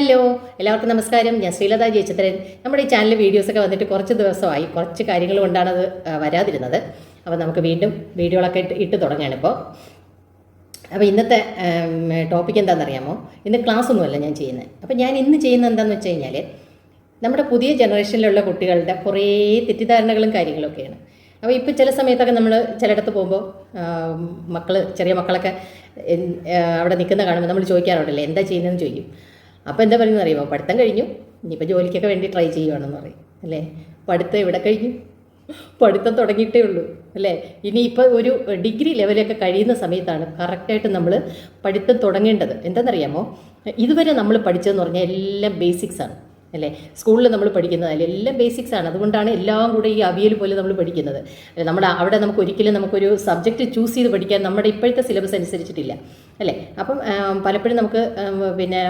Hello എല്ലാവർക്കും നമസ്കാരം. ഞാൻ ശ്രീലത ജയചന്ദ്രൻ. നമ്മുടെ ഈ ചാനലിൽ വീഡിയോസൊക്കെ വന്നിട്ട് കുറച്ച് ദിവസമായി കുറച്ച് കാര്യങ്ങൾ കൊണ്ടാണ് അത് വരാതിരുന്നത്. അപ്പോൾ നമുക്ക് വീണ്ടും വീഡിയോകളൊക്കെ ഇട്ട് ഇട്ട് തുടങ്ങുകയാണ് ഇപ്പോൾ അപ്പോൾ ഇന്നത്തെ ടോപ്പിക് എന്താണെന്നറിയാമോ? ഇന്ന് ക്ലാസ് ഒന്നുമല്ല ഞാൻ ചെയ്യുന്നത്. അപ്പോൾ ഞാൻ ഇന്ന് ചെയ്യുന്നത് എന്താണെന്ന് വെച്ച് കഴിഞ്ഞാൽ നമ്മുടെ പുതിയ ജനറേഷനിലുള്ള കുട്ടികളുടെ കുറേ തെറ്റിദ്ധാരണകളും കാര്യങ്ങളൊക്കെയാണ്. അപ്പോൾ ഇപ്പോൾ ചില സമയത്തൊക്കെ നമ്മൾ ചിലയിടത്ത് പോകുമ്പോൾ മക്കൾ ചെറിയ മക്കളൊക്കെ അവിടെ നിൽക്കുന്ന കാണുമ്പോൾ നമ്മൾ ചോദിക്കാറുണ്ടല്ലേ എന്താ ചെയ്യുന്നതെന്ന് ചോദിക്കും? അപ്പോൾ എന്താ പറയുന്നത് അറിയുമോ? പഠിത്തം കഴിഞ്ഞു. ഇനിയിപ്പോൾ ജോലിക്കൊക്കെ വേണ്ടി ട്രൈ ചെയ്യുവാണെന്ന് പറയും. അല്ലേ? പഠിത്തം ഇവിടെ കഴിഞ്ഞു? പഠിത്തം തുടങ്ങിയിട്ടേ ഉള്ളൂ. അല്ലേ? ഇനിയിപ്പോൾ ഒരു ഡിഗ്രി ലെവലൊക്കെ കഴിയുന്ന സമയത്താണ് കറക്റ്റായിട്ട് നമ്മൾ പഠിത്തം തുടങ്ങേണ്ടത്. എന്താണെന്നറിയാമോ? ഇതുവരെ നമ്മൾ പഠിച്ചതെന്ന് പറഞ്ഞാൽ എല്ലാം ബേസിക്സാണ് അല്ലേ? സ്കൂളിൽ നമ്മൾ പഠിക്കുന്നതല്ല എല്ലാം ബേസിക്സ് ആണ്. അതുകൊണ്ടാണ് എല്ലാം കൂടെ ഈ അവിയൽ പോലെ നമ്മൾ പഠിക്കുന്നത്. നമ്മൾ അവിടെ നമുക്ക് ഒരിക്കലും നമുക്കൊരു സബ്ജക്റ്റ് ചൂസ് ചെയ്ത് പഠിക്കാൻ നമ്മുടെ ഇപ്പോഴത്തെ സിലബസ് അനുസരിച്ചിട്ടില്ല. അല്ലേ? അപ്പം പലപ്പോഴും നമുക്ക് പിന്നെ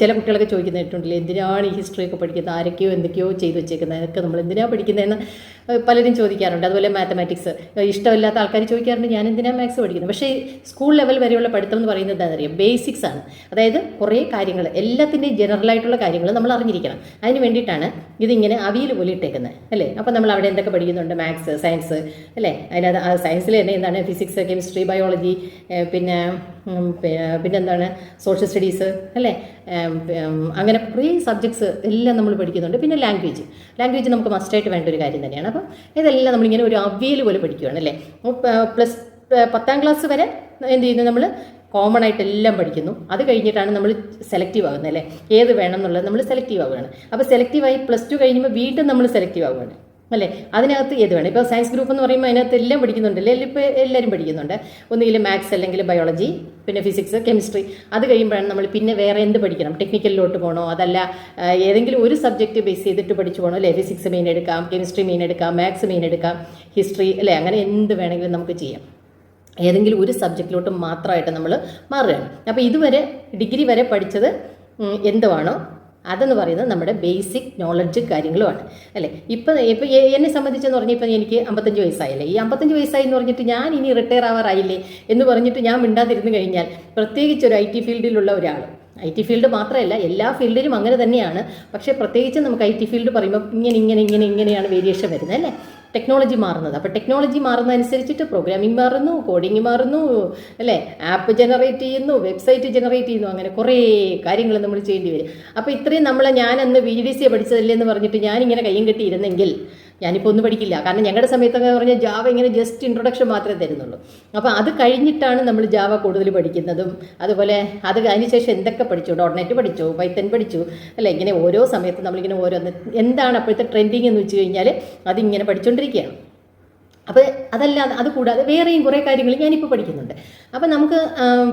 ചില കുട്ടികളൊക്കെ ചോദിക്കുന്ന കേട്ടിട്ടുണ്ടല്ലേ എന്തിനാണ് ഈ ഹിസ്റ്ററി ഒക്കെ പഠിക്കുന്നത്? ആരൊക്കെയോ എന്തൊക്കെയോ ചെയ്തു വെച്ചേക്കുന്നത്? അതൊക്കെ നമ്മൾ എന്തിനാണ് പഠിക്കുന്നതെന്ന് പലരും ചോദിക്കാറുണ്ട്. അതുപോലെ മാത്തമാറ്റിക്സ് ഇഷ്ടമില്ലാത്ത ആൾക്കാർ ചോദിക്കാറുണ്ട് ഞാൻ എന്തിനാണ് മാത്സ് പഠിക്കുന്നത്? പക്ഷേ സ്കൂൾ ലെവൽ വരെയുള്ള പഠിത്തം എന്ന് പറയുന്നത് എന്താണെന്നറിയാം? ബേസിക്സ് ആണ്. അതായത് കുറേ കാര്യങ്ങൾ എല്ലാത്തിന്റെയും ജനറൽ ആയിട്ടുള്ള കാര്യങ്ങൾ നമ്മൾ അറിഞ്ഞിരിക്കണം. അതിന് വേണ്ടിയിട്ടാണ് ഇതിങ്ങനെ അവിയിൽ പോലെ ഇട്ടേക്കുന്നത് അല്ലേ? അപ്പോൾ നമ്മൾ അവിടെ എന്തൊക്കെ പഠിക്കുന്നുണ്ട്? മാത്സ് സയൻസ് അല്ലേ? അതിനകത്ത് സയൻസിൽ തന്നെ എന്താണ്? ഫിസിക്സ് കെമിസ്ട്രി ബയോളജി പിന്നെ പിന്നെന്താണ് സോഷ്യൽ സ്റ്റഡീസ് അല്ലേ? അങ്ങനെ കുറേ സബ്ജക്ട്സ് എല്ലാം നമ്മൾ പഠിക്കുന്നുണ്ട്. പിന്നെ ലാംഗ്വേജ് ലാംഗ്വേജ് നമുക്ക് മസ്റ്റായിട്ട് വേണ്ട ഒരു കാര്യം തന്നെയാണ്. അപ്പം ഇതെല്ലാം നമ്മളിങ്ങനെ ഒരു അവ്യയിൽ പോലെ പഠിക്കുകയാണ് അല്ലേ? പ്ലസ് പത്താം ക്ലാസ് വരെ എന്ത് ചെയ്യുന്നു നമ്മൾ കോമൺ ആയിട്ട് എല്ലാം പഠിക്കുന്നു. അത് കഴിഞ്ഞിട്ടാണ് നമ്മൾ സെലക്റ്റീവ് ആകുന്നത് അല്ലേ? ഏത് വേണം എന്നുള്ളത് നമ്മൾ സെലക്റ്റീവ് ആവുകയാണ്. അപ്പോൾ സെലക്റ്റീവായി പ്ലസ് ടു കഴിയുമ്പോൾ വീണ്ടും നമ്മൾ സെലക്റ്റീവ് ആവുകയാണ്. അല്ലേ? അതിനകത്ത് ഏത് വേണം? ഇപ്പോൾ സയൻസ് ഗ്രൂപ്പ് എന്ന് പറയുമ്പോൾ അതിനകത്ത് എല്ലാം പഠിക്കുന്നുണ്ട് അല്ലെങ്കിൽ ഇപ്പോൾ എല്ലാവരും പഠിക്കുന്നുണ്ട്. ഒന്നുകിൽ മാത്സ് അല്ലെങ്കിൽ ബയോളജി പിന്നെ ഫിസിക്സ് കെമിസ്ട്രി അത് കഴിയുമ്പോഴാണ് നമ്മൾ പിന്നെ വേറെ എന്ത് പഠിക്കണം? ടെക്നിക്കലിലോട്ട് പോകണോ അതല്ല ഏതെങ്കിലും ഒരു സബ്ജക്റ്റ് ബേസ് ചെയ്തിട്ട് പഠിച്ചു പോകണോ അല്ലേ? ഫിസിക്സ് മെയിൻ എടുക്കാം കെമിസ്ട്രി മെയിൻ എടുക്കാം മാത്സ് മെയിൻ എടുക്കാം ഹിസ്റ്ററി അല്ലേ? അങ്ങനെ എന്ത് വേണമെങ്കിലും നമുക്ക് ചെയ്യാം. ഏതെങ്കിലും ഒരു സബ്ജക്റ്റിലോട്ട് മാത്രമായിട്ട് നമ്മൾ മാറുകയാണ്. അപ്പോൾ ഇതുവരെ ഡിഗ്രി വരെ പഠിച്ചത് എന്തുവാണോ? അതെന്ന് പറയുന്നത് നമ്മുടെ ബേസിക് നോളജ് കാര്യങ്ങളുമാണ്. അല്ലേ? ഇപ്പം ഇപ്പം എന്നെ സംബന്ധിച്ചെന്ന് പറഞ്ഞാൽ ഇപ്പം എനിക്ക് അമ്പത്തഞ്ച് വയസ്സായില്ലേ? ഈ അമ്പത്തഞ്ച് വയസ്സായി എന്ന് പറഞ്ഞിട്ട് ഞാൻ ഇനി റിട്ടയർ ആവാറായില്ലേ? എന്ന് പറഞ്ഞിട്ട് ഞാൻ മിണ്ടാതിരുന്നു കഴിഞ്ഞാൽ പ്രത്യേകിച്ച് ഒരു ഐ ടി ഫീൽഡിലുള്ള ഒരാൾ ഐ ടി ഫീൽഡ് മാത്രമല്ല എല്ലാ ഫീൽഡിലും അങ്ങനെ തന്നെയാണ്. പക്ഷേ പ്രത്യേകിച്ച് നമുക്ക് ഐ ടി ഫീൽഡ് പറയുമ്പോൾ ഇങ്ങനെ ഇങ്ങനെ ഇങ്ങനെ ഇങ്ങനെയാണ് വേരിയേഷൻ വരുന്നത് അല്ലേ? ടെക്നോളജി മാറുന്നത്. അപ്പോൾ ടെക്നോളജി മാറുന്നതനുസരിച്ചിട്ട് പ്രോഗ്രാമിംഗ് മാറുന്നു കോഡിങ് മാറുന്നു അല്ലേ? ആപ്പ് ജനറേറ്റ് ചെയ്യുന്നു വെബ്സൈറ്റ് ജനറേറ്റ് ചെയ്യുന്നു അങ്ങനെ കുറേ കാര്യങ്ങൾ നമ്മൾ ചെയ്യേണ്ടി വരും. അപ്പോൾ ഇത്രയും നമ്മൾ ഞാൻ അന്ന് വി ഡി സി പഠിച്ചതല്ലേ എന്ന് പറഞ്ഞിട്ട് ഞാനിങ്ങനെ കയ്യും കെട്ടിയിരുന്നെങ്കിൽ ഞാനിപ്പോൾ ഒന്നും പഠിക്കില്ല. കാരണം ഞങ്ങളുടെ സമയത്തൊക്കെ പറഞ്ഞാൽ ജാവ ഇങ്ങനെ ജസ്റ്റ് ഇൻട്രൊഡക്ഷൻ മാത്രമേ തരുന്നുള്ളൂ. അപ്പോൾ അത് കഴിഞ്ഞിട്ടാണ് നമ്മൾ ജാവ കൂടുതൽ പഠിക്കുന്നതും അതുപോലെ അത് അതിനുശേഷം എന്തൊക്കെ പഠിച്ചു? ഡോട്ട്നെറ്റ് പഠിച്ചു പൈത്തൻ പഠിച്ചു അല്ല? ഇങ്ങനെ ഓരോ സമയത്തും നമ്മളിങ്ങനെ ഓരോന്ന് എന്താണ് അപ്പോഴത്തെ ട്രെൻഡിങ് എന്ന് വെച്ച് കഴിഞ്ഞാൽ അതിങ്ങനെ പഠിച്ചുകൊണ്ടിരിക്കുകയാണ് അപ്പോൾ അതല്ലാതെ അത് കൂടാതെ വേറെയും കുറേ കാര്യങ്ങൾ ഞാനിപ്പോൾ പഠിക്കുന്നുണ്ട്. അപ്പോൾ നമുക്ക്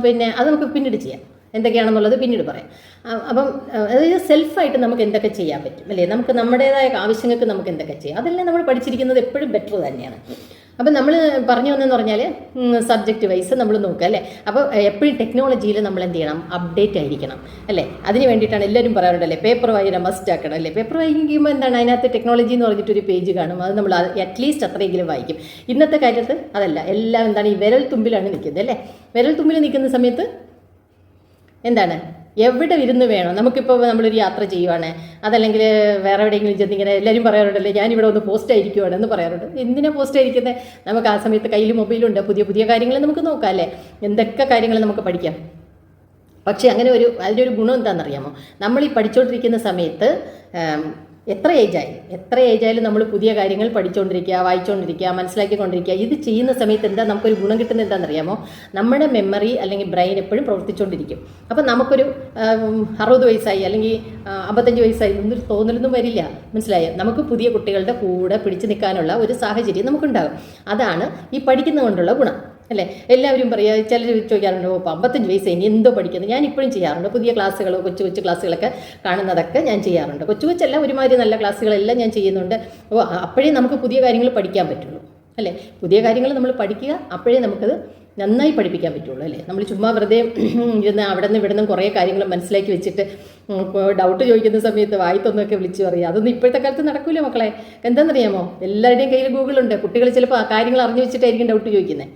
പിന്നെ അത് നമുക്ക് പിന്നീട് ചെയ്യാം. എന്തൊക്കെയാണെന്നുള്ളത് പിന്നീട് പറയാം. അപ്പം അതായത് സെൽഫായിട്ട് നമുക്ക് എന്തൊക്കെ ചെയ്യാൻ പറ്റും? അല്ലേ? നമുക്ക് നമ്മുടേതായ ആവശ്യങ്ങൾക്ക് നമുക്ക് എന്തൊക്കെ ചെയ്യാം? അതെല്ലാം നമ്മൾ പഠിച്ചിരിക്കുന്നത് എപ്പോഴും ബെറ്റർ തന്നെയാണ്. അപ്പം നമ്മൾ പറഞ്ഞു വന്നെന്ന് പറഞ്ഞാൽ സബ്ജക്റ്റ് വൈസ് നമ്മൾ നോക്കുക അല്ലേ? അപ്പോൾ എപ്പോഴും ടെക്നോളജിയിൽ നമ്മൾ എന്ത് ചെയ്യണം? അപ്ഡേറ്റ് ആയിരിക്കണം അല്ലേ? അതിന് വേണ്ടിയിട്ടാണ് എല്ലാവരും പറയാറുണ്ടല്ലേ? പേപ്പർ വായന മസ്റ്റ് ആക്കണം അല്ലേ? പേപ്പർ വായിക്കുമ്പോൾ എന്താണ്? അതിനകത്ത് ടെക്നോളജി എന്ന് പറഞ്ഞിട്ടൊരു പേജ് കാണും. അത് നമ്മൾ അറ്റ്ലീസ്റ്റ് അത്രയെങ്കിലും വായിക്കും. ഇന്നത്തെ കാര്യത്ത് അതല്ല. എല്ലാം എന്താണ്? ഈ വിരൽ തുമ്പിലാണ് നിൽക്കുന്നത് അല്ലേ? വിരൽ തുമ്പിൽ നിൽക്കുന്ന സമയത്ത് എന്താണ്? എവിടെ ഇരുന്ന് വേണം? നമുക്കിപ്പോൾ നമ്മളൊരു യാത്ര ചെയ്യുവാണ്. അതല്ലെങ്കിൽ വേറെ എവിടെയെങ്കിലും ചെന്ന് ഇങ്ങനെ എല്ലാവരും പറയാറുണ്ടല്ലോ ഞാനിവിടെ ഒന്ന് പോസ്റ്റ് ആയിരിക്കുവാണ് എന്ന് പറയാറുണ്ട്. എന്തിനാ പോസ്റ്റ് ആയിരിക്കുന്നത് നമുക്ക് ആ സമയത്ത് കയ്യിൽ മൊബൈലുണ്ട് പുതിയ പുതിയ കാര്യങ്ങൾ നമുക്ക് നോക്കാം അല്ലേ? എന്തൊക്കെ കാര്യങ്ങൾ നമുക്ക് പഠിക്കാം? പക്ഷേ അങ്ങനെ ഒരു അതിന്റെ ഒരു ഗുണം എന്താണെന്നറിയാമോ? നമ്മൾ ഈ പഠിച്ചുകൊണ്ടിരിക്കുന്ന സമയത്ത് എത്ര ഏജായി എത്ര ഏജായാലും നമ്മൾ പുതിയ കാര്യങ്ങൾ പഠിച്ചുകൊണ്ടിരിക്കുക വായിച്ചുകൊണ്ടിരിക്കുക മനസ്സിലാക്കിക്കൊണ്ടിരിക്കുക. ഇത് ചെയ്യുന്ന സമയത്ത് എന്താ നമുക്കൊരു ഗുണം കിട്ടുന്നത് എന്താണെന്നറിയാമോ? നമ്മുടെ മെമ്മറി അല്ലെങ്കിൽ ബ്രെയിൻ എപ്പോഴും പ്രവർത്തിച്ചുകൊണ്ടിരിക്കും അപ്പം നമുക്കൊരു അറുപത് വയസ്സായി അല്ലെങ്കിൽ അമ്പത്തഞ്ച് വയസ്സായി ഒന്നും തോന്നലൊന്നും വരില്ല. മനസ്സിലായോ? നമുക്ക് പുതിയ കുട്ടികളുടെ കൂടെ പിടിച്ചു നിൽക്കാനുള്ള ഒരു സാഹചര്യം നമുക്കുണ്ടാകും. അതാണ് ഈ പഠിക്കുന്നതുകൊണ്ടുള്ള ഗുണം. അല്ലേ? എല്ലാവരും പറയുക ചിലർ ചോദിക്കാറുണ്ട് ഓ അമ്പത്തഞ്ച് വയസ്സ് ഇനി എന്തോ പഠിക്കുന്നത് ഞാൻ ഇപ്പോഴും ചെയ്യാറുണ്ട്. പുതിയ ക്ലാസ്സുകൾ കൊച്ചു കൊച്ചു ക്ലാസ്സുകളൊക്കെ കാണുന്നതൊക്കെ ഞാൻ ചെയ്യാറുണ്ട്. കൊച്ചു കൊച്ചല്ല ഒരുമാതിരി നല്ല ക്ലാസ്സുകളെല്ലാം ഞാൻ ചെയ്യുന്നുണ്ട്. ഓ അപ്പോഴേ നമുക്ക് പുതിയ കാര്യങ്ങൾ പഠിക്കാൻ പറ്റുള്ളൂ അല്ലേ? പുതിയ കാര്യങ്ങൾ നമ്മൾ പഠിക്കുക അപ്പോഴേ നമുക്കത് നന്നായി പഠിപ്പിക്കാൻ പറ്റുള്ളൂ അല്ലേ? നമ്മൾ ചുമ്മാ വെറുതെ ഇരുന്ന് അവിടെ നിന്ന് ഇവിടെ നിന്നും കുറേ കാര്യങ്ങൾ മനസ്സിലാക്കി വെച്ചിട്ട് ഡൗട്ട് ചോദിക്കുന്ന സമയത്ത് വായിത്തൊന്നൊക്കെ വിളിച്ചു പറയുക. അതൊന്നും ഇപ്പോഴത്തെ കാലത്ത് നടക്കൂല മക്കളെ. എന്താണെന്നറിയാമോ എല്ലാവരുടെയും കയ്യിൽ ഗൂഗിളുണ്ട്. കുട്ടികൾ ചിലപ്പോൾ ആ കാര്യങ്ങൾ അറിഞ്ഞു വെച്ചിട്ടായിരിക്കും ഡൗട്ട് ചോദിക്കുന്നത്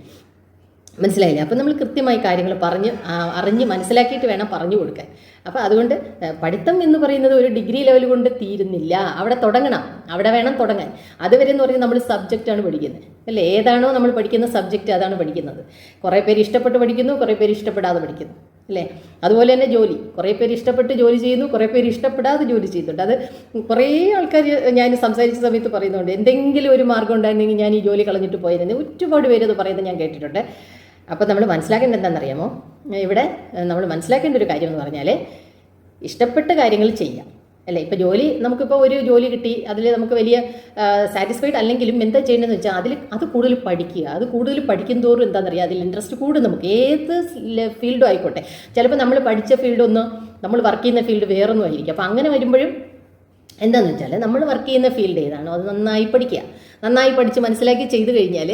മനസ്സിലായില്ലേ? അപ്പോൾ നമ്മൾ കൃത്യമായി കാര്യങ്ങൾ പറഞ്ഞ് അറിഞ്ഞ് മനസ്സിലാക്കിയിട്ട് വേണം പറഞ്ഞു കൊടുക്കാൻ. അപ്പോൾ അതുകൊണ്ട് പഠിത്തം എന്ന് പറയുന്നത് ഒരു ഡിഗ്രി ലെവൽ കൊണ്ട് തീരുന്നില്ല. അവിടെ തുടങ്ങണം. അവിടെ വേണം തുടങ്ങാൻ. അതുവരെ എന്ന് പറയുന്നത് നമ്മൾ സബ്ജക്റ്റാണ് പഠിക്കുന്നത്. അല്ലേ? ഏതാണോ നമ്മൾ പഠിക്കുന്ന സബ്ജക്റ്റ് അതാണ് പഠിക്കുന്നത്. കുറേ പേര് ഇഷ്ടപ്പെട്ട് പഠിക്കുന്നു കുറേ പേര് ഇഷ്ടപ്പെടാതെ പഠിക്കുന്നു. അല്ലേ? അതുപോലെ തന്നെ ജോലി. കുറേ പേര് ഇഷ്ടപ്പെട്ട് ജോലി ചെയ്യുന്നു കുറേ പേര് ഇഷ്ടപ്പെടാതെ ജോലി ചെയ്യുന്നുണ്ട്. അത് കുറേ ആൾക്കാർ ഞാൻ സംസാരിച്ച സമയത്ത് പറയുന്നുണ്ട്. എന്തെങ്കിലും ഒരു മാർഗം ഉണ്ടായിരുന്നെങ്കിൽ ഞാൻ ഈ ജോലി കളഞ്ഞിട്ട് പോയിരുന്നു ഒരുപാട് പേര് അത് പറയുന്നത് ഞാൻ കേട്ടിട്ടുണ്ട്. അപ്പോൾ നമ്മൾ മനസ്സിലാക്കേണ്ടത് എന്താണെന്നറിയാമോ? ഇവിടെ നമ്മൾ മനസ്സിലാക്കേണ്ട ഒരു കാര്യം എന്ന് പറഞ്ഞാൽ ഇഷ്ടപ്പെട്ട കാര്യങ്ങൾ ചെയ്യാം. അല്ലേ? ഇപ്പോൾ ജോലി നമുക്കിപ്പോൾ ഒരു ജോലി കിട്ടി അതിൽ നമുക്ക് വലിയ സാറ്റിസ്ഫൈഡ് അല്ലെങ്കിലും എന്താ ചെയ്യേണ്ടതെന്ന് വെച്ചാൽ അതിൽ അത് കൂടുതൽ പഠിക്കുക. അത് കൂടുതൽ പഠിക്കും തോറും എന്താണെന്നറിയാം? അതിൽ ഇൻട്രസ്റ്റ് കൂടും നമുക്ക്. ഏത് ഫീൽഡും ആയിക്കോട്ടെ. ചിലപ്പോൾ നമ്മൾ പഠിച്ച ഫീൽഡൊന്നും നമ്മൾ വർക്ക് ചെയ്യുന്ന ഫീൽഡ് വേറൊന്നും ആയിരിക്കും. അപ്പോൾ അങ്ങനെ വരുമ്പോഴും എന്താണെന്ന് വെച്ചാൽ നമ്മൾ വർക്ക് ചെയ്യുന്ന ഫീൽഡ് ഏതാണോ അത് നന്നായി പഠിക്കുക. നന്നായി പഠിച്ച് മനസ്സിലാക്കി ചെയ്തു കഴിഞ്ഞാൽ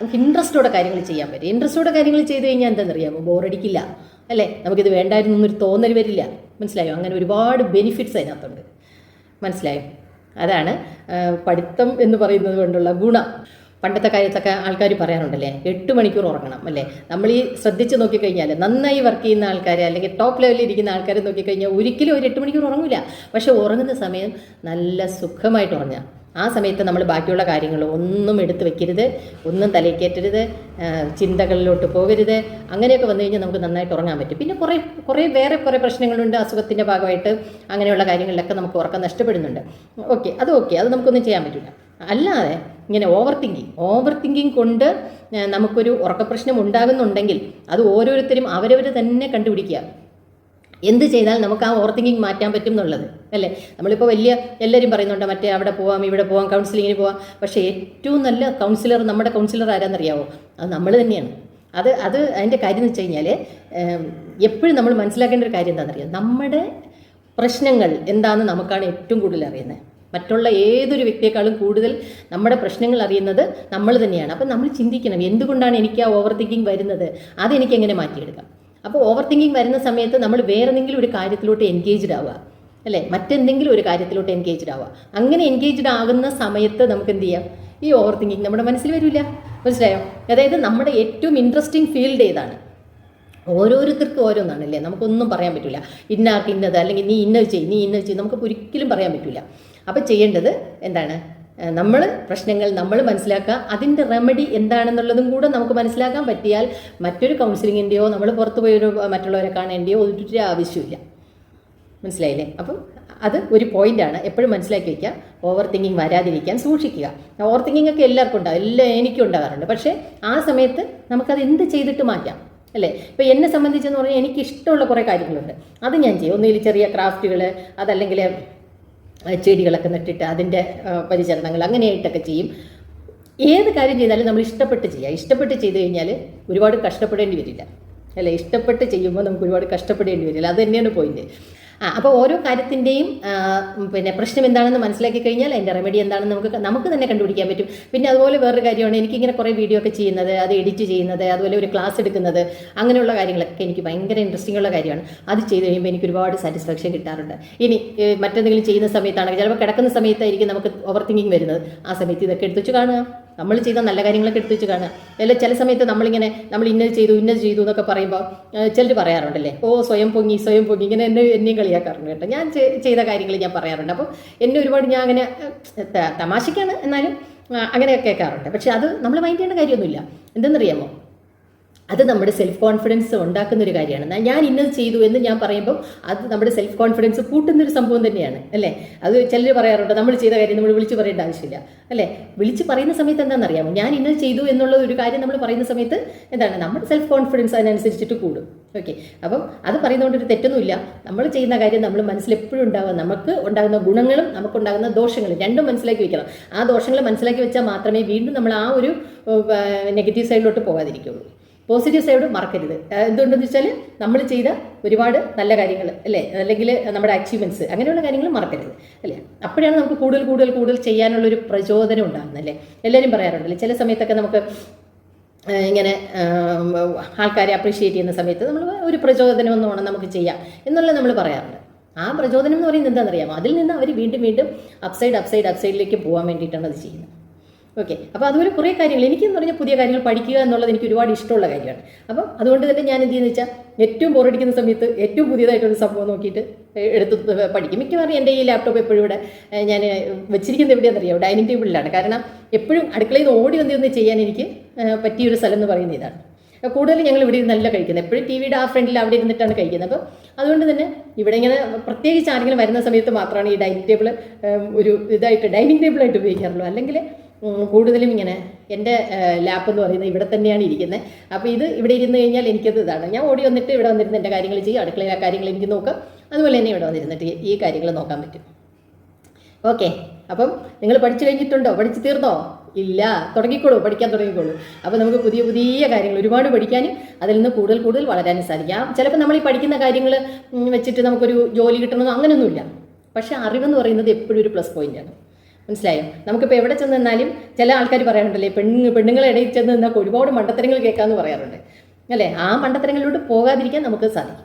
നമുക്ക് ഇൻട്രസ്റ്റോടെ കാര്യങ്ങൾ ചെയ്യാൻ പറ്റും. ഇൻട്രസ്റ്റോടെ കാര്യങ്ങൾ ചെയ്ത് കഴിഞ്ഞാൽ എന്താണെന്നറിയാമോ ബോറടിക്കില്ല. അല്ലേ? നമുക്കിത് വേണ്ടായിരുന്നു എന്നൊരു തോന്നൽ വരില്ല. മനസ്സിലായോ? അങ്ങനെ ഒരുപാട് ബെനിഫിറ്റ്സ് അതിനകത്തുണ്ട്. മനസ്സിലായോ? അതാണ് പഠിത്തം എന്ന് പറയുന്നത് കൊണ്ടുള്ള ഗുണം. പണ്ടത്തെ കാര്യത്തൊക്കെ ആൾക്കാർ പറയാറുണ്ടല്ലേ? എട്ട് മണിക്കൂർ ഉറങ്ങണം അല്ലേ? നമ്മൾ ഈ ശ്രദ്ധിച്ച് നോക്കിക്കഴിഞ്ഞാൽ നന്നായി വർക്ക് ചെയ്യുന്ന ആൾക്കാർ അല്ലെങ്കിൽ ടോപ്പ് ലെവലിൽ ഇരിക്കുന്ന ആൾക്കാരെ നോക്കിക്കഴിഞ്ഞാൽ ഒരിക്കലും ഒരു എട്ട് മണിക്കൂർ ഉറങ്ങില്ല പക്ഷേ ഉറങ്ങുന്ന സമയം നല്ല സുഖമായിട്ട് ഉറങ്ങുക ആ സമയത്ത് നമ്മൾ ബാക്കിയുള്ള കാര്യങ്ങൾ ഒന്നും എടുത്തു വെക്കരുത് ഒന്നും തലയ്ക്കേറ്റരുത് ചിന്തകളിലോട്ട് പോകരുത്. അങ്ങനെയൊക്കെ വന്നു കഴിഞ്ഞാൽ നമുക്ക് നന്നായിട്ട് ഉറങ്ങാൻ പറ്റും. പിന്നെ കുറേ കുറേ വേറെ കുറേ പ്രശ്നങ്ങളുണ്ട്. അസുഖത്തിന്റെ ഭാഗമായിട്ട് അങ്ങനെയുള്ള കാര്യങ്ങളിലൊക്കെ നമുക്ക് ഉറക്കം നഷ്ടപ്പെടുന്നുണ്ട്. ഓക്കെ അത് ഓക്കെ. അത് നമുക്കൊന്നും ചെയ്യാൻ പറ്റില്ല. അല്ലാതെ ഇങ്ങനെ ഓവർ തിങ്കിങ് ഓവർ തിങ്കിങ് കൊണ്ട് നമുക്കൊരു ഉറക്കപ്രശ്നം ഉണ്ടാകുന്നുണ്ടെങ്കിൽ അത് ഓരോരുത്തരും അവരവർ തന്നെ കണ്ടുപിടിക്കുക. എന്ത് ചെയ്താൽ നമുക്ക് ആ ഓവർ തിങ്കിങ് മാറ്റാൻ പറ്റും എന്നുള്ളത് അല്ലേ? നമ്മളിപ്പോൾ വലിയ എല്ലാവരും പറയുന്നുണ്ട് മറ്റേ അവിടെ പോവാം ഇവിടെ പോവാം കൗൺസിലിങ്ങിന് പോവാം. പക്ഷേ ഏറ്റവും നല്ല കൗൺസിലർ നമ്മുടെ കൗൺസിലർ ആരാന്നറിയാവോ? അത് നമ്മൾ തന്നെയാണ്. അത് അത് അതിന്റെ കാര്യം എന്ന് വെച്ച് കഴിഞ്ഞാൽ എപ്പോഴും നമ്മൾ മനസ്സിലാക്കേണ്ട ഒരു കാര്യം എന്താണെന്നറിയാം നമ്മുടെ പ്രശ്നങ്ങൾ എന്താണെന്ന് നമുക്കാണ് ഏറ്റവും കൂടുതൽ അറിയുന്നത്. മറ്റുള്ള ഏതൊരു വ്യക്തിയെക്കാളും കൂടുതൽ നമ്മുടെ പ്രശ്നങ്ങൾ അറിയുന്നത് നമ്മൾ തന്നെയാണ്. അപ്പം നമ്മൾ ചിന്തിക്കണം എന്തുകൊണ്ടാണ് എനിക്ക് ആ ഓവർ തിങ്കിങ് വരുന്നത്? അതെനിക്ക് എങ്ങനെ മാറ്റിയെടുക്കാം? അപ്പോൾ ഓവർ തിങ്കിങ് വരുന്ന സമയത്ത് നമ്മൾ വേറെ എന്തെങ്കിലും ഒരു കാര്യത്തിലോട്ട് എൻഗേജ്ഡ് ആവുക അല്ലേ? മറ്റെന്തെങ്കിലും ഒരു കാര്യത്തിലോട്ട് എൻഗേജ്ഡ് ആവുക. അങ്ങനെ എൻഗേജ്ഡ് ആകുന്ന സമയത്ത് നമുക്ക് എന്ത് ചെയ്യാം? ഈ ഓവർ തിങ്കിങ് നമ്മുടെ മനസ്സിൽ വരില്ല മനസ്സിലായോ? അതായത് നമ്മുടെ ഏറ്റവും ഇൻട്രസ്റ്റിംഗ് ഫീൽഡ് ഏതാണ്? ഓരോരുത്തർക്കും ഓരോന്നാണല്ലേ നമുക്കൊന്നും പറയാൻ പറ്റില്ല ഇന്നാർക്ക് ഇന്നത് അല്ലെങ്കിൽ നീ ഇന്നത് ചെയ്യും നീ ഇന്നത് ചെയ്യും നമുക്ക് ഒരിക്കലും പറയാൻ പറ്റില്ല അപ്പോൾ ചെയ്യേണ്ടത് എന്താണ്? നമ്മൾ പ്രശ്നങ്ങൾ നമ്മൾ മനസ്സിലാക്കുക. അതിന്റെ റെമഡി എന്താണെന്നുള്ളതും കൂടെ നമുക്ക് മനസ്സിലാക്കാൻ പറ്റിയാൽ മറ്റൊരു കൗൺസിലിങ്ങിന്റെയോ നമ്മൾ പുറത്തു പോയി ഒരു മറ്റുള്ളവരെ കാണേണ്ടിയോ ഒരു ആവശ്യമില്ല. മനസ്സിലായില്ലേ? അപ്പം അത് ഒരു പോയിന്റാണ് എപ്പോഴും മനസ്സിലാക്കി വയ്ക്കുക ഓവർ തിങ്കിങ് വരാതിരിക്കാൻ സൂക്ഷിക്കുക. ഓവർ തിങ്കിങ് ഒക്കെ എല്ലാവർക്കും ഉണ്ടാകും എല്ലാം എനിക്കും ഉണ്ടാകാറുണ്ട്. പക്ഷേ ആ സമയത്ത് നമുക്കത് എന്ത് ചെയ്തിട്ട് മാറ്റാം? അല്ലേ? ഇപ്പോൾ എന്നെ സംബന്ധിച്ചെന്ന് പറഞ്ഞാൽ എനിക്ക് ഇഷ്ടമുള്ള കുറേ കാര്യങ്ങളുണ്ട്. അത് ഞാൻ ചെയ്യും. ഒന്നുകിൽ ചെറിയ ക്രാഫ്റ്റുകൾ അതല്ലെങ്കിൽ ചെടികളൊക്കെ നട്ടിട്ട് അതിന്റെ പരിചരണങ്ങൾ അങ്ങനെയായിട്ടൊക്കെ ചെയ്യും. ഏത് കാര്യം ചെയ്താലും നമ്മൾ ഇഷ്ടപ്പെട്ട് ചെയ്യുക ഇഷ്ടപ്പെട്ട് ചെയ്ത് കഴിഞ്ഞാൽ ഒരുപാട് കഷ്ടപ്പെടേണ്ടി വരില്ല. അല്ലേ? ഇഷ്ടപ്പെട്ട് ചെയ്യുമ്പോൾ നമുക്ക് ഒരുപാട് കഷ്ടപ്പെടേണ്ടി വരില്ല. അത് തന്നെയാണ് പോയിന്റ് ആ അപ്പോൾ ഓരോ കാര്യത്തിന്റെയും പിന്നെ പ്രശ്നം എന്താണെന്ന് മനസ്സിലാക്കി കഴിഞ്ഞാൽ അതിന്റെ റെമഡി എന്താണെന്ന് നമുക്ക് നമുക്ക് തന്നെ കണ്ടുപിടിക്കാൻ പറ്റും. പിന്നെ അതുപോലെ വേറൊരു കാര്യമാണ് എനിക്കിങ്ങനെ കുറേ വീഡിയോ ഒക്കെ ചെയ്യുന്നത് അത് എഡിറ്റ് ചെയ്യുന്നത് അതുപോലെ ഒരു ക്ലാസ് എടുക്കുന്നത് അങ്ങനെയുള്ള കാര്യങ്ങളൊക്കെ എനിക്ക് ഭയങ്കര ഇൻട്രസ്റ്റിംഗ് ഉള്ള കാര്യമാണ്. അത് ചെയ്ത് കഴിയുമ്പോൾ എനിക്ക് ഒരുപാട് സാറ്റിസ്ഫാക്ഷൻ കിട്ടാറുണ്ട്. ഇനി മറ്റെന്തെങ്കിലും ചെയ്യുന്ന സമയത്താണെങ്കിൽ ചിലപ്പോൾ കിടക്കുന്ന സമയത്തായിരിക്കും നമുക്ക് ഓവർ തിങ്കിങ് വരുന്നത്. ആ സമയത്ത് ഇതൊക്കെ എടുത്തു കാണുക. നമ്മൾ ചെയ്ത നല്ല കാര്യങ്ങളൊക്കെ എടുത്തു വെച്ച് കാണുക. അല്ല ചില സമയത്ത് നമ്മളിങ്ങനെ നമ്മൾ ഇന്നത് ചെയ്തു ഇന്നത് ചെയ്തു എന്നൊക്കെ പറയുമ്പോൾ ചിലർ പറയാറുണ്ടല്ലേ? ഓ സ്വയം പൊങ്ങി സ്വയം പൊങ്ങി ഇങ്ങനെ എന്നെ എന്നെയും കളിയാക്കാറുണ്ട് കേട്ടോ. ഞാൻ ചെയ്ത കാര്യങ്ങൾ ഞാൻ പറയാറുണ്ട്. അപ്പോൾ എന്നെ ഒരുപാട് ഞാൻ അങ്ങനെ തമാശയ്ക്കാണ് എന്നാലും അങ്ങനെ കേൾക്കാറുണ്ട്. പക്ഷെ അത് നമ്മൾ മൈൻഡ് ചെയ്യേണ്ട കാര്യമൊന്നുമില്ല. എന്തെന്നറിയാമോ? അത് നമ്മുടെ സെൽഫ് കോൺഫിഡൻസ് ഉണ്ടാക്കുന്ന ഒരു കാര്യമാണ് ഞാൻ ഇന്നത് ചെയ്തു എന്ന് ഞാൻ പറയുമ്പോൾ അത് നമ്മുടെ സെൽഫ് കോൺഫിഡൻസ് കൂട്ടുന്ന ഒരു സംഭവം തന്നെയാണ് അല്ലേ? അത് ചിലർ പറയാറുണ്ട് നമ്മൾ ചെയ്ത കാര്യം നമ്മൾ വിളിച്ച് പറയേണ്ട ആവശ്യമില്ല അല്ലേ? വിളിച്ച് പറയുന്ന സമയത്ത് എന്താണെന്നറിയാമോ? ഞാൻ ഇന്നത് ചെയ്തു എന്നുള്ള ഒരു കാര്യം നമ്മൾ പറയുന്ന സമയത്ത് എന്താണ്? നമ്മുടെ സെൽഫ് കോൺഫിഡൻസ് അതിനനുസരിച്ചിട്ട് കൂടും. ഓക്കെ. അപ്പം അത് പറയുന്നതുകൊണ്ട് ഒരു തെറ്റൊന്നുമില്ല. നമ്മൾ ചെയ്യുന്ന കാര്യം നമ്മൾ മനസ്സിൽ എപ്പോഴും ഉണ്ടാവുക. നമുക്ക് ഉണ്ടാകുന്ന ഗുണങ്ങളും നമുക്കുണ്ടാകുന്ന ദോഷങ്ങളും രണ്ടും മനസ്സിലാക്കി വെക്കണം. ആ ദോഷങ്ങൾ മനസ്സിലാക്കി വെച്ചാൽ മാത്രമേ വീണ്ടും നമ്മൾ ആ ഒരു നെഗറ്റീവ് സൈഡിലോട്ട് പോകാതിരിക്കുള്ളൂ. പോസിറ്റീവ് സൈഡ് മറക്കരുത് എന്തുകൊണ്ടെന്ന് വെച്ചാൽ നമ്മൾ ചെയ്ത ഒരുപാട് നല്ല കാര്യങ്ങൾ അല്ലേ? അല്ലെങ്കിൽ നമ്മുടെ അച്ചീവ്മെന്റ്സ് അങ്ങനെയുള്ള കാര്യങ്ങൾ മറക്കരുത് അല്ലേ? അപ്പോഴാണ് നമുക്ക് കൂടുതൽ കൂടുതൽ കൂടുതൽ ചെയ്യാനുള്ള ഒരു പ്രചോദനം ഉണ്ടാകുന്നത് അല്ലേ? എല്ലാവരും പറയാറുണ്ടല്ലേ ചില സമയത്തൊക്കെ നമുക്ക് ഇങ്ങനെ ആൾക്കാരെ അപ്രീഷിയേറ്റ് ചെയ്യുന്ന സമയത്ത് നമ്മൾ ഒരു പ്രചോദനം ഒന്നും വേണം നമുക്ക് ചെയ്യാം എന്നുള്ള നമ്മൾ പറയാറുണ്ട്. ആ പ്രചോദനം എന്ന് പറയുന്നത് എന്താണെന്നറിയാമോ? അതിൽ നിന്ന് അവർ വീണ്ടും വീണ്ടും അപ്സൈഡ് അപ്സൈഡ് അപ്സൈഡിലേക്ക് പോകാൻ വേണ്ടിയിട്ടാണ് അത് ചെയ്യുന്നത്. ഓക്കെ അപ്പോൾ അതുപോലെ കുറേ കാര്യങ്ങൾ. എനിക്കെന്ന് പറഞ്ഞാൽ പുതിയ കാര്യങ്ങൾ പഠിക്കുക എന്നുള്ളത് എനിക്ക് ഒരുപാട് ഇഷ്ടമുള്ള കാര്യമാണ്. അപ്പം അതുകൊണ്ട് തന്നെ ഞാൻ എന്ത് ചെയ്യുന്നത് വെച്ചാൽ ഏറ്റവും ബോറടിക്കുന്ന സമയത്ത് ഏറ്റവും പുതിയതായിട്ടൊരു സംഭവം നോക്കിയിട്ട് എടുത്ത് പഠിക്കും. മിക്കവാറും എന്റെ ഈ ലാപ്ടോപ്പ് എപ്പോഴും ഇവിടെ ഞാൻ വെച്ചിരിക്കുന്നത് എവിടെയാണെന്നറിയാം ഡൈനിങ് ടേബിളിലാണ് കാരണം എപ്പോഴും അടുക്കളയിൽ നിന്ന് ഓടി വന്നിരുന്ന് ചെയ്യാൻ എനിക്ക് പറ്റിയൊരു സ്ഥലം എന്ന് പറയുന്നത് ഇതാണ്. കൂടുതൽ ഞങ്ങൾ ഇവിടെ ഇരുന്നല്ല കഴിക്കുന്നത്. എപ്പോഴും ടി വിയുടെ ആ ഫ്രണ്ടിൽ അവിടെ ഇരുന്നിട്ടാണ് കഴിക്കുന്നത്. അപ്പോൾ അതുകൊണ്ട് തന്നെ ഇവിടെ ഇങ്ങനെ പ്രത്യേകിച്ച് ആരെങ്കിലും വരുന്ന സമയത്ത് മാത്രമാണ് ഈ ഡൈനിങ് ടേബിൾ ഒരു ഇതായിട്ട് ഡൈനിങ് ടേബിളായിട്ട് ഉപയോഗിക്കാറുള്ളൂ. അല്ലെങ്കിൽ കൂടുതലും ഇങ്ങനെ എന്റെ ലാപ്പ് എന്ന് പറയുന്നത് ഇവിടെ തന്നെയാണ് ഇരിക്കുന്നത്. അപ്പോൾ ഇത് ഇവിടെ ഇരുന്ന് കഴിഞ്ഞാൽ എനിക്കത് ഇതാണ്. ഞാൻ ഓടി വന്നിട്ട് ഇവിടെ വന്നിരുന്ന് എന്റെ കാര്യങ്ങൾ ചെയ്യും. അടുക്കളയിലെ കാര്യങ്ങൾ എനിക്ക് നോക്കാം. അതുപോലെ തന്നെ ഇവിടെ വന്നിരുന്നിട്ട് ഈ കാര്യങ്ങൾ നോക്കാൻ പറ്റും. ഓക്കെ. അപ്പം നിങ്ങൾ പഠിച്ചു കഴിഞ്ഞിട്ടുണ്ടോ? പഠിച്ചു തീർന്നോ? ഇല്ല. തുടങ്ങിക്കോളൂ. പഠിക്കാൻ തുടങ്ങിക്കോളൂ. അപ്പോൾ നമുക്ക് പുതിയ പുതിയ കാര്യങ്ങൾ ഒരുപാട് പഠിക്കാനും അതിൽ നിന്ന് കൂടുതൽ കൂടുതൽ വളരാനും സാധിക്കാം. ചിലപ്പോൾ നമ്മൾ ഈ പഠിക്കുന്ന കാര്യങ്ങൾ വെച്ചിട്ട് നമുക്കൊരു ജോലി കിട്ടണമെന്നോ അങ്ങനെയൊന്നുമില്ല. പക്ഷേ അറിവെന്ന് പറയുന്നത് എപ്പോഴും ഒരു പ്ലസ് പോയിന്റാണ് മനസ്സിലായോ? നമുക്കിപ്പോൾ എവിടെ ചെന്ന് നിന്നാലും ചില ആൾക്കാർ പറയാറുണ്ടല്ലേ പെണ്ണു പെണ്ണുങ്ങളെ ഇടയിൽ ചെന്ന് നിന്നാൽ ഒരുപാട് മണ്ടത്തരങ്ങൾ കേൾക്കാമെന്ന് പറയാറുണ്ട്. അല്ലേ? ആ മണ്ടത്തരങ്ങളിലോട്ട് പോകാതിരിക്കാൻ നമുക്ക് സാധിക്കും.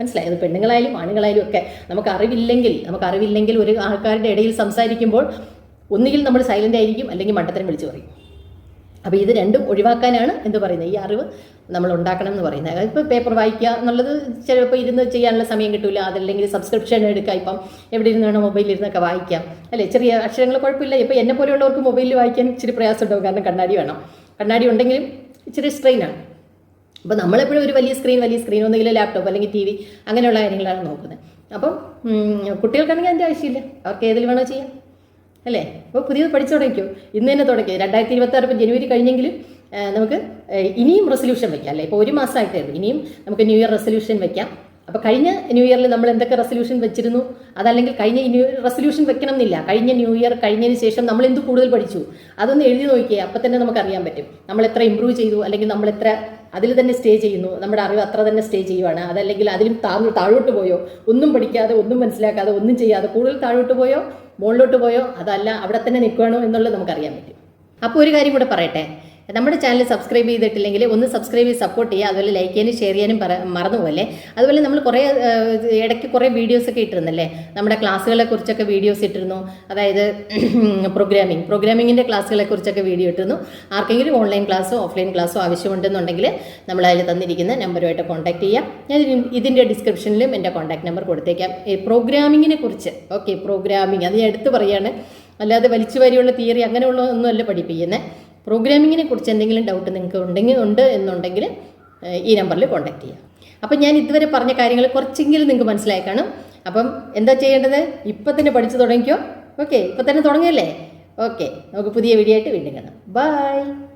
മനസ്സിലായി? അത് പെണ്ണുങ്ങളായാലും ആണുങ്ങളായാലും ഒക്കെ നമുക്ക് അറിവില്ലെങ്കിൽ നമുക്ക് അറിവില്ലെങ്കിൽ ഒരു ആൾക്കാരുടെ ഇടയിൽ സംസാരിക്കുമ്പോൾ ഒന്നുകിൽ നമ്മൾ സൈലന്റ് ആയിരിക്കും അല്ലെങ്കിൽ മണ്ടത്തരം വിളിച്ചു പറയും. അപ്പോൾ ഇത് രണ്ടും ഒഴിവാക്കാനാണ് എന്ത് പറയുന്നത്? ഈ അറിവ് നമ്മൾ ഉണ്ടാക്കണം എന്ന് പറയുന്നത്. ഇപ്പോൾ പേപ്പർ വായിക്കുക എന്നുള്ളത് ചിലപ്പോൾ ഇരുന്ന് ചെയ്യാനുള്ള സമയം കിട്ടില്ല അതല്ലെങ്കിൽ സബ്സ്ക്രിപ്ഷൻ എടുക്കുക. ഇപ്പം എവിടെ ഇരുന്ന് വേണം മൊബൈലിൽ ഇരുന്നൊക്കെ വായിക്കാം അല്ലേ? ചെറിയ അക്ഷരങ്ങൾ കുഴപ്പമില്ല. ഇപ്പോൾ എന്നെ പോലെയുള്ളവർക്ക് മൊബൈലിൽ വായിക്കാൻ ഇച്ചിരി പ്രയാസം ഉണ്ടാവും കാരണം കണ്ണാടി വേണം. കണ്ണാടി ഉണ്ടെങ്കിലും ഇച്ചിരി സ്ട്രെയിനാണ് അപ്പോൾ നമ്മളെപ്പോഴും ഒരു വലിയ സ്ക്രീൻ വലിയ സ്ക്രീൻ ഒന്നുകിൽ ലാപ്ടോപ്പ് അല്ലെങ്കിൽ ടി വി അങ്ങനെയുള്ള കാര്യങ്ങളാണ് നോക്കുന്നത്. അപ്പം കുട്ടികൾക്കാണെങ്കിൽ അതിന്റെ ആവശ്യമില്ല. അവർക്ക് ഏതിൽ വേണോ ചെയ്യാം. അല്ലേ? അപ്പോൾ പുതിയത് പഠിച്ചു തുടങ്ങിക്കോ. ഇന്ന് തന്നെ തുടങ്ങി. രണ്ടായിരത്തി ഇരുപത്തി ആറ് ജനുവരി കഴിഞ്ഞെങ്കിലും നമുക്ക് ഇനിയും റെസൊല്യൂഷൻ വെക്കാം അല്ലേ? ഇപ്പോൾ ഒരു മാസമായിട്ടായിരുന്നു ഇനിയും നമുക്ക് ന്യൂ ഇയർ റെസൊല്യൂഷൻ വെക്കാം. അപ്പോൾ കഴിഞ്ഞ ന്യൂ ഇയറിൽ നമ്മൾ എന്തൊക്കെ റെസൊല്യൂഷൻ വെച്ചിരുന്നു? അതല്ലെങ്കിൽ കഴിഞ്ഞ ന്യൂ റെസൊല്യൂഷൻ വെക്കണം എന്നില്ല കഴിഞ്ഞ ന്യൂ ഇയർ കഴിഞ്ഞതിന് ശേഷം നമ്മൾ എന്ത് കൂടുതൽ പഠിച്ചു? അതൊന്ന് എഴുതി നോക്കിയേ. അപ്പം തന്നെ നമുക്ക് അറിയാൻ പറ്റും. നമ്മൾ എത്ര ഇമ്പ്രൂവ് ചെയ്തു? അല്ലെങ്കിൽ നമ്മൾ എത്ര അതിൽ തന്നെ സ്റ്റേ ചെയ്യുന്നു. നമ്മുടെ അറിവ് അത്ര തന്നെ സ്റ്റേ ചെയ്യുവാണ്. അതല്ലെങ്കിൽ അതിലും താഴ്ന്നു താഴോട്ട് പോയോ? ഒന്നും പഠിക്കാതെ ഒന്നും മനസ്സിലാക്കാതെ ഒന്നും ചെയ്യാതെ കൂടുതൽ താഴോട്ട് പോയോ? മുകളിലോട്ട് പോയോ? അതല്ല അവിടെ തന്നെ നിൽക്കുകയാണോ എന്നുള്ളത് നമുക്കറിയാൻ പറ്റും. അപ്പോൾ ഒരു കാര്യം കൂടെ പറയട്ടെ. നമ്മുടെ ചാനൽ സബ്സ്ക്രൈബ് ചെയ്തിട്ടില്ലെങ്കിൽ ഒന്ന് സബ്സ്ക്രൈബ് ചെയ്ത് സപ്പോർട്ട് ചെയ്യുക അതുപോലെ ലൈക്ക് ചെയ്യാനും ഷെയർ ചെയ്യാനും മറന്നുപോലെ അതുപോലെ നമ്മൾ കുറേ ഇടയ്ക്ക് കുറേ വീഡിയോസ് ഒക്കെ ഇട്ടിരുന്നല്ലേ? നമ്മുടെ ക്ലാസ്സുകളെ കുറിച്ചൊക്കെ വീഡിയോസ് ഇട്ടിരുന്നു. അതായത് പ്രോഗ്രാമിംഗ് പ്രോഗ്രാമിങ്ങിന്റെ ക്ലാസ്സുകളെ കുറിച്ചൊക്കെ വീഡിയോ ഇട്ടിരുന്നു. ആർക്കെങ്കിലും ഓൺലൈൻ ക്ലാസ്സോ ഓഫ്ലൈൻ ക്ലാസ്സോ ആവശ്യമുണ്ടെന്നുണ്ടെങ്കിൽ നമ്മൾ അതിൽ തന്നിരിക്കുന്ന നമ്പറുമായിട്ട് കോൺടാക്ട് ചെയ്യാം. ഞാൻ ഇതിന്റെ ഡിസ്ക്രിപ്ഷനിലും എന്റെ കോൺടാക്ട് നമ്പർ കൊടുത്തേക്കാം. പ്രോഗ്രാമിങ്ങിനെ കുറിച്ച്. ഓക്കെ പ്രോഗ്രാമിംഗ് അത് ഞാൻ എടുത്ത് പറയുകയാണ് അല്ലാതെ വലിച്ചു വരിയുള്ള തിയറി അങ്ങനെയുള്ള ഒന്നുമല്ല പഠിപ്പിക്കുന്നത് പ്രോഗ്രാമിങ്ങിനെ കുറിച്ച് എന്തെങ്കിലും ഡൗട്ട് നിങ്ങൾക്ക് ഉണ്ടെങ്കിൽ ഉണ്ട് എന്നുണ്ടെങ്കിൽ ഈ നമ്പറിൽ കോൺടാക്ട് ചെയ്യാം. അപ്പം ഞാൻ ഇതുവരെ പറഞ്ഞ കാര്യങ്ങൾ കുറച്ചെങ്കിലും നിങ്ങൾക്ക് മനസ്സിലായി കാണും. അപ്പം എന്താ ചെയ്യേണ്ടത്? ഇപ്പം തന്നെ പഠിച്ചു തുടങ്ങിക്കോ. ഓക്കെ ഇപ്പം തന്നെ തുടങ്ങിയല്ലേ ഓക്കെ നമുക്ക് പുതിയ വീഡിയോ ആയിട്ട് വീണ്ടും കാണാം. ബൈ